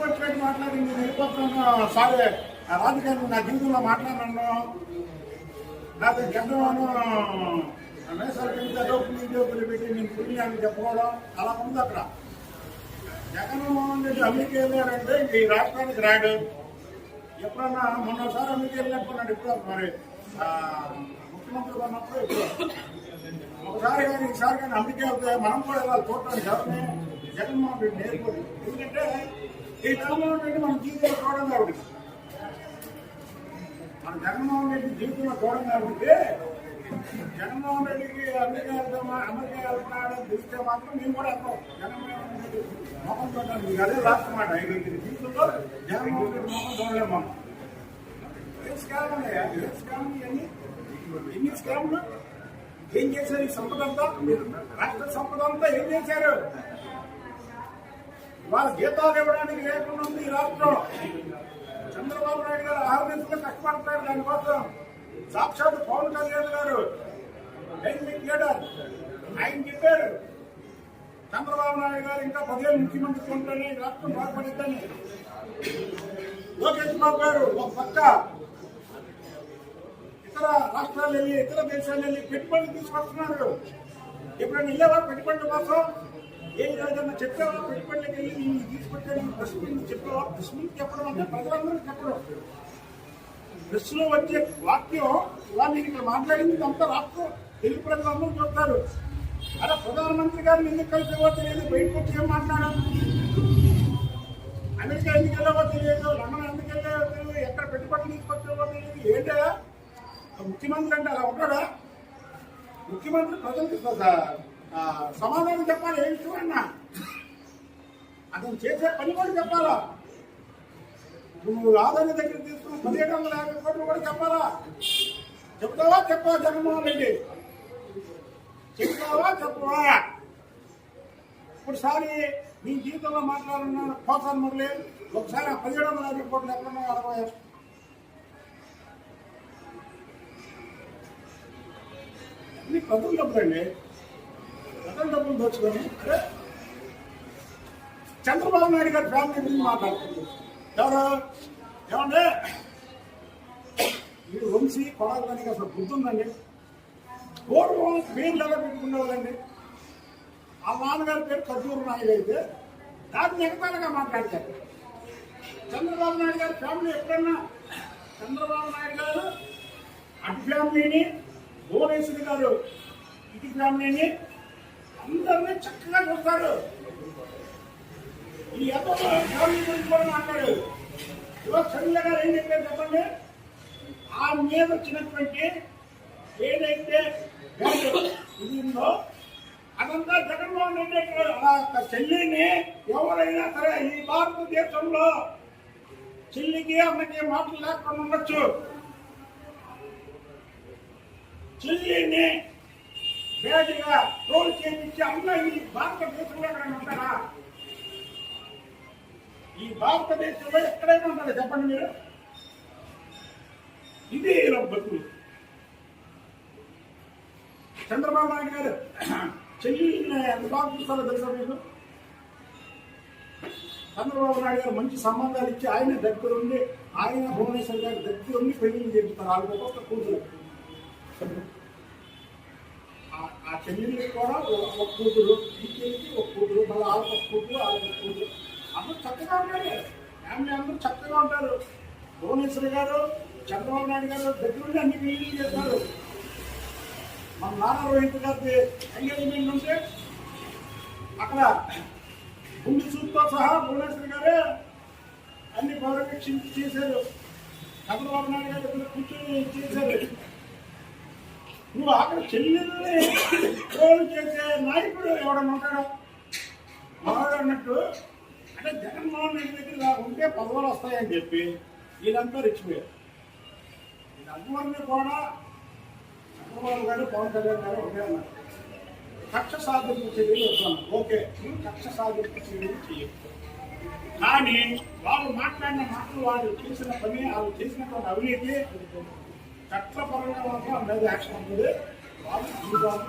ఇష్టం వచ్చినట్టు మాట్లాడి నేను వెళ్ళిపోతున్నాను సారీ రాజకీయాలు నా జీవితంలో మాట్లాడినాను. నాకు జగన్మోహన్ మేసాలు పెంచారు ఉద్యోగులు పెట్టి నేను పుణ్యాన్ని చెప్పుకోవడం అలా ఉంది అక్కడ. జగన్మోహన్ రెడ్డి అమెరికా వెళ్ళారంటే ఈ రాష్ట్రానికి రాడు. ఎప్పుడన్నా మొన్నసారి అమెరికా వెళ్ళినట్టున్నాడు ఇప్పుడు మరి. ఆ, ముఖ్యమంత్రి ఉన్నప్పుడు ఇప్పుడు. ఒకసారి కానీ ఈసారి కానీ అమెరికా వెళ్తే మనం కూడా వెళ్ళాలి చూడటానికి ఎవరిని జగన్మోహన్ రెడ్డి నేర్పడు ఎందుకంటే ఈ జగన్మోహన్ రెడ్డి మన జీవితంలో చూడడం కాబట్టి. మన జగన్మోహన్ రెడ్డి జీవితంలో చూడడం కాబట్టి జగన్మోహన్ రెడ్డికి అమెరికా వెళ్తామా అమెరికా వెళ్తున్నాడని తెలిస్తే మాత్రం మేము కూడా వెళ్తాం జగన్మోహన్ రెడ్డి మొహం చూడడానికి అదే లాస్ట్ మాట. ఐదు జీవితంలో జగన్మోహన్ రెడ్డి మొహం చూడలేము మనం. ఏం స్కామ్ ఉన్నాయా ఏం స్కామ్ ఇవన్నీ ఎన్ని స్కామ్లు? ఏం చేశారు ఈ సంపద అంతా రాష్ట్ర సంపద అంతా ఏం చేశారు? వాళ్ళ జీతాలు ఇవ్వడానికి లేకుండా ఉంది ఈ రాష్ట్రం. చంద్రబాబు నాయుడు గారు ఆర్ఎస్లో కష్టపడతారు దానికోసం సాక్షాత్ పవన్ కళ్యాణ్ గారు లీడర్ ఆయన చెప్పారు చంద్రబాబు నాయుడు గారు ఇంకా పదిహేను ముఖ్యమంత్రి ఉంటేనే రాష్ట్రం బాగుపడిద్దని. లోకేష్ బాబు గారు ఒక పక్క ఇతర రాష్ట్రాలు వెళ్ళి ఇతర దేశాలు వెళ్ళి పెట్టుబడులు తీసుకొస్తున్నారు. ఎప్పుడైనా వెళ్ళేవారు పెట్టుబడుల కోసం? ఏం కాదన్నా చెప్పావా? పెట్టుబడులకు వెళ్ళి నేను తీసుకొచ్చాను ప్రెస్ మీట్ చెప్పావా? ప్రెస్ మీట్ చెప్పడం అంటే ప్రజలందరూ చెప్పడం. ప్రెస్లో వచ్చే వాక్యం ఇలా నేను ఇక్కడ మాట్లాడింది అంతా రాష్ట్రం తెలుగు ప్రజలందరూ చూస్తారు. అలా ప్రధానమంత్రి గారిని ఎందుకు కలిసేవో తెలియదు బయటకు వచ్చి ఏం మాట్లాడాలి అమెరికా ఎందుకు వెళ్ళావో తెలియదు లండన్ ఎందుకు వెళ్ళావో తెలియదు ఎక్కడ పెట్టుబడులు తీసుకొచ్చావో తెలియదు. ఏంటా? ముఖ్యమంత్రి అంటే అలా ఉంటాడా? ముఖ్యమంత్రి ప్రజలకు సమాధానం చెప్పాలి ఏ విషయం అతను చేసే పని కూడా చెప్పాలా? నువ్వు ఆదాయ దగ్గర తీసుకున్న పదిహేడు వందల యాభై కోట్లు కూడా చెప్పాలా? చెప్తావా చెప్పవా జగన్మోహన్ రెడ్డి? చెప్తావా చెప్పవా? ఇప్పుడుసారి నీ జీవితంలో మాట్లాడున్న పోసాను మురళి ఒకసారి ఆ పదిహేడు వందల యాభై కోట్లు ఎక్కడన్నా అరవై ఇది ప్రజల ప్రజల దోచుకొని చంద్రబాబు నాయుడు గారి ఫ్యామిలీ గురించి మాట్లాడుతుంది ఎవరు? ఏమంటే మీరు వంశీ కొడాలని అసలు గుర్తుందండి. పూర్వం పేర్లు ఎలా పెట్టుకునేవాళ్ళండి ఆ నాన్నగారి పేరు ఖర్జూరు నాయుడు అయితే దాన్ని ఎగతాలుగా మాట్లాడతారు చంద్రబాబు నాయుడు గారి ఫ్యామిలీ ఎప్పుడన్నా చంద్రబాబు నాయుడు గారు అటు ఫ్యామిలీని భువనేశ్వరి గారు ఇటు ఫ్యామిలీని అందరినీ చక్కగా చూస్తారు ఈ ఎదో ఫ్యామిలీ గురించి కూడా మాట్లాడు ఇవాళ చంద్ర గారు ఏం చెప్పారు చెప్పండి? ఆ మీద వచ్చినటువంటి ఏదైతే ఇది ఉందో అదంతా జగన్మోహన్ రెడ్డి ఆ చెల్లిని ఎవరైనా సరే ఈ భారతదేశంలో చెల్లికి అమ్మకి మాటలు లేకుండా ఉండొచ్చు. చెల్లిని వేదిగా రోల్ చేయించి అన్న ఈ భారతదేశంలో ఎక్కడైనా ఉంటారా? ఈ భారతదేశంలో ఎక్కడైనా ఉంటారా? చెప్పండి మీరు. ఇది ఇలా బతుకులు చంద్రబాబు నాయుడు గారు చెల్లిని ఎంత బాగా చూస్తారో తెలుసా మీకు? చంద్రబాబు నాయుడు గారు మంచి సంబంధాలు ఇచ్చి ఆయన దగ్గర ఉండి ఆయన భువనేశ్వర్ గారి దగ్గర ఉండి పెళ్ళి చేపిస్తారు. వాళ్ళకి ఒక్కొక్క కూతురు. ఆ- ఆ కూడా ఒక కూతురు ఈ ఒక కూతురు మళ్ళీ వాళ్ళకి ఒక కూతురు వాళ్ళకి ఒక కూతురు. అందరూ చక్కగా ఉంటారు. ఫ్యామిలీ అందరూ చక్కగా ఉంటారు. భువనేశ్వరి గారు చంద్రబాబు నాయుడు గారు దగ్గరుండి అన్ని మీటింగ్ చేస్తారు. మన నాన్న రోహిత్ గారి ఎంగేజ్మెంట్ ఉంటే అక్కడ భూమి చూపుతో సహా భువనేశ్వరి గారే అన్ని పర్యవేక్షించి చేశారు. చంద్రబాబు నాయుడు గారు కూర్చొని చేశారు. నువ్వు అక్కడ చెల్లెల్ని ట్రోల్ చేసే నాయకుడు ఎవడన్నా ఉంటాడా? వాడు అన్నట్టు అంటే జగన్మోహన్ రెడ్డి దగ్గర ఇలా ఉంటే పదవులు వస్తాయని చెప్పి వీళ్ళంతా రెచ్చిపోయారు. వీళ్ళందరినీ కూడా చంద్రబాబు గారు పవన్ కళ్యాణ్ గారు ఒకటే అన్నారు. కక్ష సాధింపు చర్యలు వస్తున్నాను ఓకే నువ్వు కక్ష సాధింపు చర్యలు చేయొచ్చు కానీ వాళ్ళు మాట్లాడిన మాటలు వాళ్ళు చేసిన పని వాళ్ళు చేసినటువంటి అవినీతి చట్టపరంగా మాత్రం అందరి యాక్షన్ ఉంటుంది. వాళ్ళు జీవితాలు